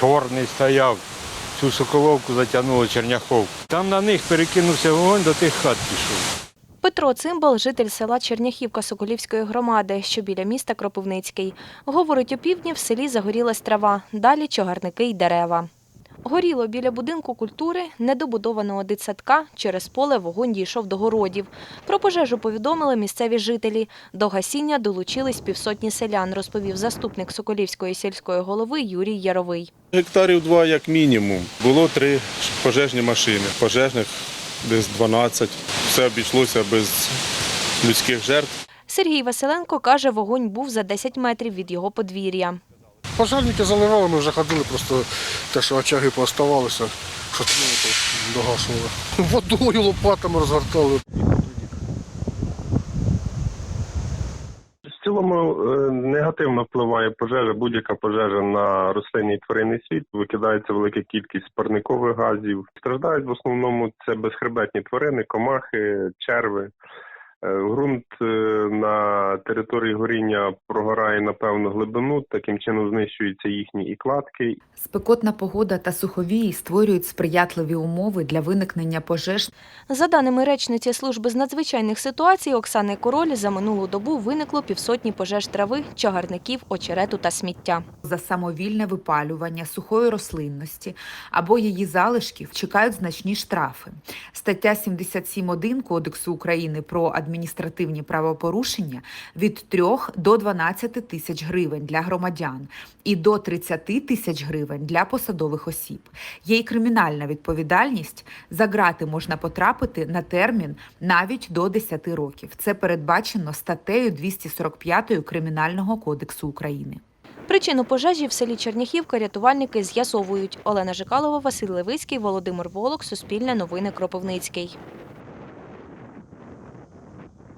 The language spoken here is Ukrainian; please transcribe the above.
чорний стояв. Цю соколовку затягнуло черняховку. Там на них перекинувся вогонь, до тих хат пішов. Петро Цимбал – житель села Черняхівка Соколівської громади, що біля міста Кропивницький. Говорить, опівдні в селі загорілась трава, далі чагарники й дерева. Горіло біля будинку культури недобудованого дитсадка. Через поле вогонь дійшов до городів. Про пожежу повідомили місцеві жителі. До гасіння долучились півсотні селян, розповів заступник Соколівської сільської голови Юрій Яровий. Гектарів два як мінімум. Було три пожежні машини. Пожежних десь 12. Все обійшлося без людських жертв. Сергій Василенко каже, вогонь був за 10 метрів від його подвір'я. Пожежники заливали, ми вже ходили, просто те, що очаги пооставалися, що догашували. Водою, лопатами розгортали. В цілому е, негативно впливає пожежа, будь-яка пожежа на рослинний тваринний світ. Викидається велика кількість парникових газів. Страждають в основному це безхребетні тварини, комахи, черви. Е, Ґрунт е, на території горіння прогорає на певну глибину, таким чином знищуються їхні і кладки, Спекотна погода та суховії створюють сприятливі умови для виникнення пожеж За даними речниці служби з надзвичайних ситуацій Оксани Король, за минулу добу виникло півсотні пожеж трави, чагарників, очерету та сміття. За самовільне випалювання сухої рослинності або її залишків чекають значні штрафи. Стаття 77.1 Кодексу України про адміністративні правопорушення від 3 до 12 тисяч гривень для громадян і до 30 тисяч гривень для посадових осіб. Є й кримінальна відповідальність. За грати можна потрапити на термін навіть до 10 років. Це передбачено статтею 245 Кримінального кодексу України. Причину пожежі в селі Черняхівка рятувальники з'ясовують. Олена Жикалова, Василь Левицький, Володимир Волок, Суспільне новини Кропивницький.